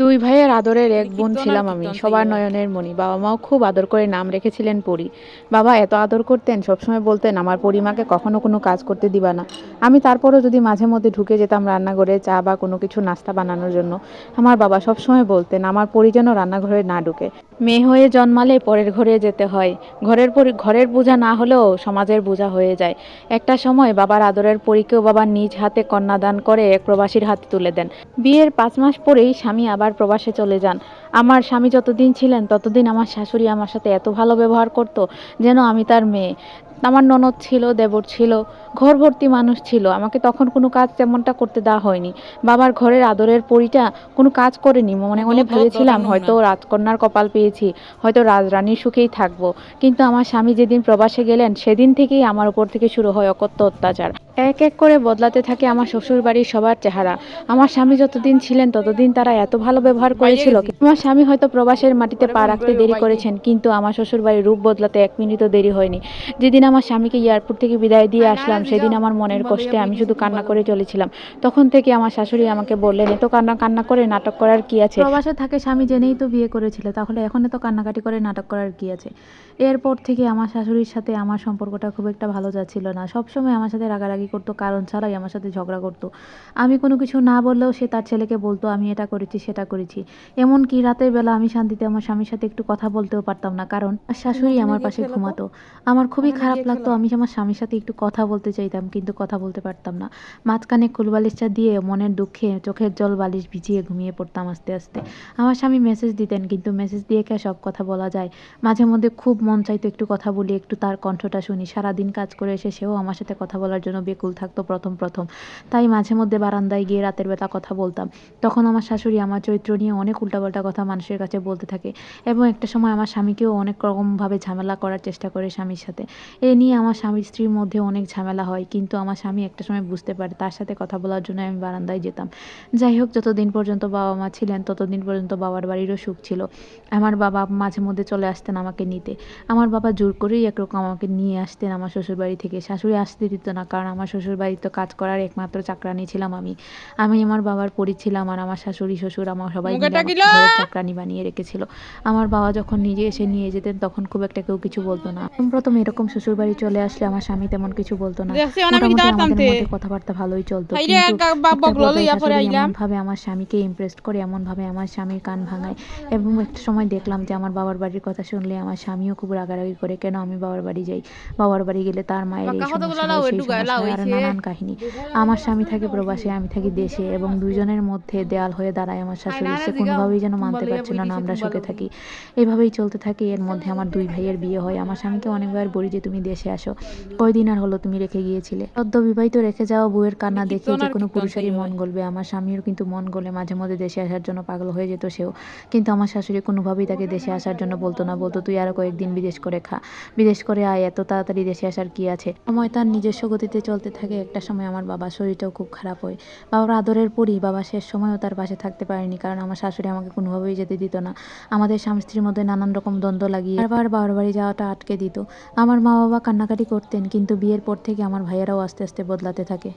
দুই ভাইয়ের আদরের এক বোন ছিলাম আমি। সবার নয়নের মণি। বাবা মাও খুব আদর করে নাম রেখেছিলেন পরি। বাবা এত আদর করতেন সবসময় বলতেন আমার পরিমাকে কখনো কোনো কাজ করতে দিবা না। আমি তারপরও যদি মাঝে মধ্যে ঢুকে যেতাম রান্নাঘরে চা বা কোনো কিছু নাস্তা বানানোর জন্য আমার বাবা সবসময় বলতেন আমার পরি যেন রান্নাঘরে না ঢুকে। মেয়ে হয়ে জন্মালে পরের ঘরে যেতে হয়। ঘরের পরি ঘরের বোঝা না হলেও সমাজের বোঝা হয়ে যায়। একটা সময় বাবার আদরের পরীকেও বাবা নিজ হাতে কন্যাদান করে এক প্রবাসীর হাতে তুলে দেন। বিয়ের পাঁচ মাস পরেই স্বামী আবার প্রবাসে চলে যান। আমার স্বামী যতদিন ছিলেন ততদিন আমার শাশুড়ি আমার সাথে এত ভালো ব্যবহার করতো যেন আমি তার মেয়ে। আমার ননদ ছিল দেবর ছিল ঘর ভর্তি মানুষ ছিল। আমাকে তখন কোনো কাজ তেমনটা করতে দেওয়া হয়নি। বাবার ঘরের আদরের পরিটা কোনো কাজ করেনি। মনে মনে ভেবেছিলাম হয়তো রাজকন্যার কপাল পেয়েছি হয়তো রাজরানীর সুখেই থাকব। কিন্তু আমার স্বামী যেদিন প্রবাসে গেলেন, সেদিন থেকেই আমার উপর থেকে শুরু হয় অকথ্য অত্যাচার। এক এক করে বদলাতে থাকে আমার শ্বশুর বাড়ির সবার চেহারা। আমার স্বামী যতদিন ছিলেন ততদিন তারা এত ভালো ব্যবহার করেছিল আমার স্বামী হয়তো প্রবাসের মাটিতে পা রাখতে দেরি করেছেন কিন্তু আমার শ্বশুর বাড়ির রূপ বদলাতে এক মিনিটও দেরি হয়নি। যেদিন আমার স্বামীকে এয়ারপোর্ট থেকে বিদায় দিয়ে আসলাম সেদিন আমার মনের কষ্টে আমি শুধু কান্না করে চলেছিলাম। তখন থেকে আমার শাশুড়ি আমাকে বললেন এত কান্না কান্না করে নাটক করার কি আছে? প্রবাসে থাকে স্বামী জেনেই তো বিয়ে করেছিল তাহলে এখন এত কান্নাকাটি করে নাটক করার কি আছে? এরপর থেকে আমার শাশুড়ির সাথে আমার সম্পর্কটা খুব একটা ভালো যাচ্ছিল না। সবসময় আমার সাথে রাগারাগি করতো কারণ ছাড়াই আমার সাথে ঝগড়া করতো। আমি কোনো কিছু না বললেও সে তার ছেলেকে বলতো আমি এটা করেছি সেটা করেছি। এমনকি রাতের বেলা আমি শান্তিতে আমার স্বামীর সাথে একটু কথা বলতেও পারতাম না কারণ শাশুড়ি আমার পাশে ঘুমাতো। আমার খুবই খারাপ লাগতো আমি আমার স্বামীর সাথে একটু কথা বলতে চাইতাম কিন্তু কথা বলতে পারতাম না। মাঝখানে কুলবালিশটা দিয়ে মনের দুঃখে চোখের জল বালিশ ভিজিয়ে ঘুমিয়ে পড়তাম আস্তে আস্তে। আমার স্বামী মেসেজ দিতেন কিন্তু মেসেজ দিয়ে কে সব কথা বলা যায়? মাঝে মধ্যে খুব মন চাইতো একটু কথা বলি একটু তার কণ্ঠটা শুনি। সারাদিন কাজ করে এসে সেও আমার সাথে কথা বলার জন্য বেকুল থাকতো প্রথম প্রথম। তাই মাঝে মধ্যে বারান্দায় গিয়ে রাতের বেলা কথা বলতাম। তখন আমার শাশুড়ি আমার চরিত্র নিয়ে অনেক উল্টাপাল্টা কথা মানুষের কাছে বলতে থাকে এবং একটা সময় আমার স্বামীকেও অনেক রকমভাবে ঝামেলা করার চেষ্টা করে স্বামীর সাথে। এ নিয়ে আমার স্বামী স্ত্রীর মধ্যে অনেক ঝামেলা হয়, কিন্তু আমার স্বামী একটা সময় বুঝতে পারে তার সাথে কথা বলার জন্য আমি বারান্দায় যেতাম। যাই হোক, যতদিন পর্যন্ত বাবা মা ছিলেন, ততদিন পর্যন্ত বাবার বাড়িরও সুখ ছিল। আমার বাবা মাঝে মধ্যে চলে আসতেন আমাকে নিতে। আমার বাবা জোর করেই একরকম আমাকে নিয়ে আসতেন আমার শ্বশুরবাড়ি থেকে। শাশুড়ি আসতে দিত না, কারণ আমার শ্বশুরবাড়ি তো কাজ করার একমাত্র চাকরানি ছিলাম আমি। আমি আমার বাবার পরি ছিলাম আর আমার শাশুড়ি শ্বশুর আমার সবাই চাকরানি বানিয়ে রেখেছিল। আমার বাবা যখন নিজে এসে নিয়ে যেতেন তখন খুব একটা কেউ কিছু বলতো না। প্রথম এরকম শ্বশুরবাড়ি চলে আসলে আমার স্বামী তেমন কিছু বলতো না। মোটামুটি আমাদের মধ্যে কথাবার্তা ভালোই চলতো। হাইরে কিন্তু একা বা একটা বগলো পর্যায়ে লইয়া পরে শাশুড়ি আইলাম। এমনভাবে আমার স্বামীকে ইমপ্রেস করে এমন ভাবে আমার স্বামীর কান ভাঙায়। এবং একটা সময় দেখলাম যে আমার বাবার বাড়ির কথা শুনলে আমার স্বামীও খুব রাগারাগি করে কেন আমি বাবার বাড়ি যাই? বাবার বাড়ি গেলে তার মায়ের এই সমস্যা সেই সমস্যা লাউ আরও হইছে। নানান কাহিনী। আমার স্বামী থাকে প্রবাসে আমি থাকি দেশে এবং দুজনের মধ্যে দেয়াল হয়ে দাঁড়ায় আমার শাশুড়ি। সে কোনোভাবেই যেন মানতে পারছে না আমরা সুখে থাকি। এভাবেই চলতে থাকে। এর মধ্যে আমার দুই ভাইয়ের বিয়ে হয়। আমার স্বামীকে অনেকবার বলি যে তুমি দেশে আসো। কয়দিন আর হলো তুমি রেখে গিয়েছিলে? সদ্য বিবাহিত রেখে যাওয়া বউয়ের কান্না দেখে যে কোনো পুরুষেরই মন গলবে। আমার স্বামীর কিন্তু মন গলে মাঝে মধ্যে দেশে আসার জন্য পাগল হয়ে যেত সেও। কিন্তু আমার শাশুড়ি কোনোভাবেই তাকে দেশে আসার জন্য বলতো না। বলতো তুই আরও কয়েকদিন বিদেশ করে খা। বিদেশ করে আয় এত তাড়াতাড়ি দেশে আসার কি আছে? সময় তার নিজস্ব গতিতে চলতে থাকে, একটা সময় আমার বাবার শরীরটাও খুব খারাপ হয়। বাবার আদরের পরই বাবা শেষ সময়ও তার পাশে থাকতে পারেনি, কারণ আমার শাশুড়ি আমাকে কোনোভাবেই যেতে দিত না। আমাদের স্বামী স্ত্রীর মধ্যে নানান রকম দ্বন্দ্ব লাগিয়ে বারবার বাবার বাড়ি যাওয়াটা আটকে দিত। আমার মা বাবা কান্নাকাটি করতেন, কিন্তু বিয়ের পর থেকে আমার ভাইয়েরাও আস্তে আস্তে বদলাতে থাকে।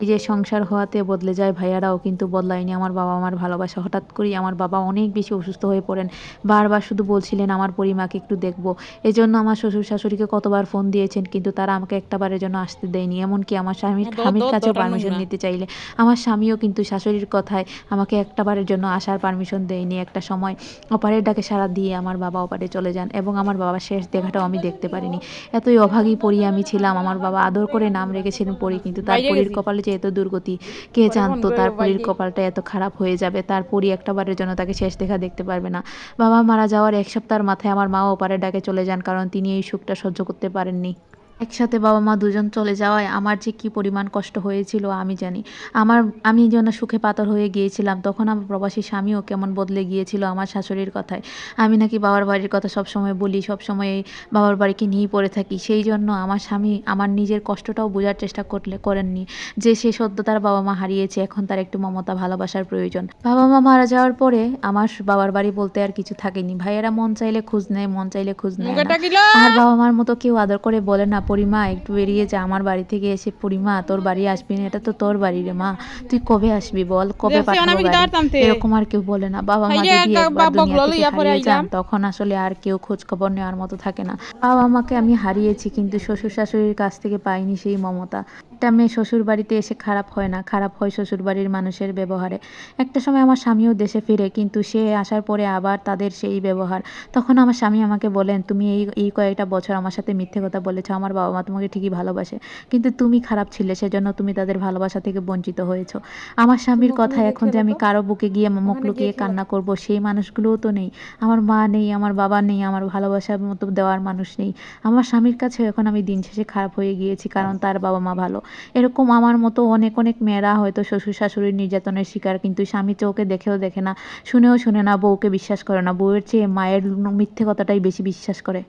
নিজের সংসার হওয়াতে বদলে যায় ভাইয়ারাও কিন্তু বদলায়নি। আমার বাবা আমার ভালোবাসা। হঠাৎ করেই আমার বাবা অনেক বেশি অসুস্থ হয়ে পড়েন। বারবার শুধু বলছিলেন আমার পরিমাকে একটু দেখব। এজন্য আমার শ্বশুর শাশুড়িকে কতবার ফোন দিয়েছেন কিন্তু তারা আমাকে একটাবারের জন্য আসতে দেয়নি। এমনকি আমার স্বামীর স্বামীর দর- কাছেও পারমিশন নিতে চাইলে। আমার স্বামীও কিন্তু শাশুড়ির কথায় আমাকে একটাবারের জন্য আসার পারমিশন দেয়নি। একটা সময় অপারের ডাকে সারা দিয়ে আমার বাবা অপারে চলে যান এবং আমার বাবার শেষ দেখাটাও আমি দেখতে পারিনি। এতই অভাগী পড়ি আমি ছিলাম। আমার বাবা আদর করে নাম রেখেছিলেন পড়ি কিন্তু তার পরির কপালে যে এত দুর্গতি কে পরে জানতো তার পরীর কপালটা এত খারাপ হয়ে যাবে তার পরী একটা বারের জন্য তাকে শেষ দেখা দেখতে পারবে না। বাবা মারা যাওয়ার এক সপ্তাহের মাথায় আমার মা ওপারের ডাকে চলে যান কারণ তিনি এই সুখটা সহ্য করতে পারেননি। একসাথে বাবা মা দুজন চলে যাওয়ায় আমার যে কি পরিমাণ কষ্ট হয়েছিল আমি জানি। আমার আমি যেন সুখে পাতর হয়ে গিয়েছিলাম তখন আমার প্রবাসী স্বামীও কেমন বদলে গিয়েছিল আমার শাশুড়ির কথায়। আমি নাকি বাবার বাড়ির কথা সব সময় বলি সব সময় বাবার বাড়িকে নিয়েই পড়ে থাকি। সেই জন্য আমার স্বামী আমার নিজের কষ্টটাও বোঝার চেষ্টা করলে করেননি। যে সে সদ্য তার বাবা মা হারিয়েছে এখন তার একটু মমতা ভালোবাসার প্রয়োজন। বাবা মা মারা যাওয়ার পরে আমার বাবার বাড়ি বলতে আর কিছু থাকেনি। ভাইয়েরা মন চাইলে খোঁজ নেয় মন চাইলে খোঁজ নেয় আর বাবা মার মতো কেউ আদর করে বলে না পরিমা একটু বেরিয়ে যা আমার বাড়ি থেকে এসে পরিমা তোর বাড়ি আসবি না এটা তো তোর বাড়ি রে মা। তুই কবে আসবি বল? কবে পাঠাবো। এরকম আর কেউ বলে না। বাবা মা যদি একবার দুনিয়া থেকে হারিয়ে যান তখন আসলে আর কেউ খোঁজ খবর নেওয়ার মতো থাকে না। বাবা মাকে আমি হারিয়েছি কিন্তু শ্বশুর শাশুড়ির কাছ থেকে পাইনি সেই মমতা। একটা মেয়ে শ্বশুর বাড়িতে এসে খারাপ হয় না খারাপ হয় শ্বশুর বাড়ির মানুষের ব্যবহারে। একটা সময় আমার স্বামীও দেশে ফিরে কিন্তু সে আসার পরে আবার তাদের সেই ব্যবহার। তখন আমার স্বামী আমাকে বলেন তুমি এই এই কয়েকটা বছর আমার সাথে মিথ্যে কথা বলেছ আমার বাবা মা তোমাকে ঠিকই ভালোবাসে। কিন্তু তুমি খারাপ ছিলে সেজন্য তুমি তাদের ভালোবাসা থেকে বঞ্চিত হয়েছো। আমার স্বামীর কথা এখন যে আমি কারও বুকে গিয়ে মুখ লুকিয়ে কান্না করব সেই মানুষগুলোও তো নেই। আমার মা নেই আমার বাবা নেই আমার ভালোবাসার মতো দেওয়ার মানুষ নেই। আমার স্বামীর কাছে এখন আমি দিন শেষে খারাপ হয়ে গিয়েছি কারণ তার বাবা মা ভালো। এরকম আমার মতো অনেক অনেক মেয়েরা হয়তো শ্বশুর শাশুড়ির নির্যাতনের শিকার, কিন্তু স্বামী চোখে দেখেও দেখে না, শুনেও শুনে না, বউকে বিশ্বাস করে না। বউয়ের চেয়ে মায়ের মিথ্যে কথাটাই বেশি বিশ্বাস করে।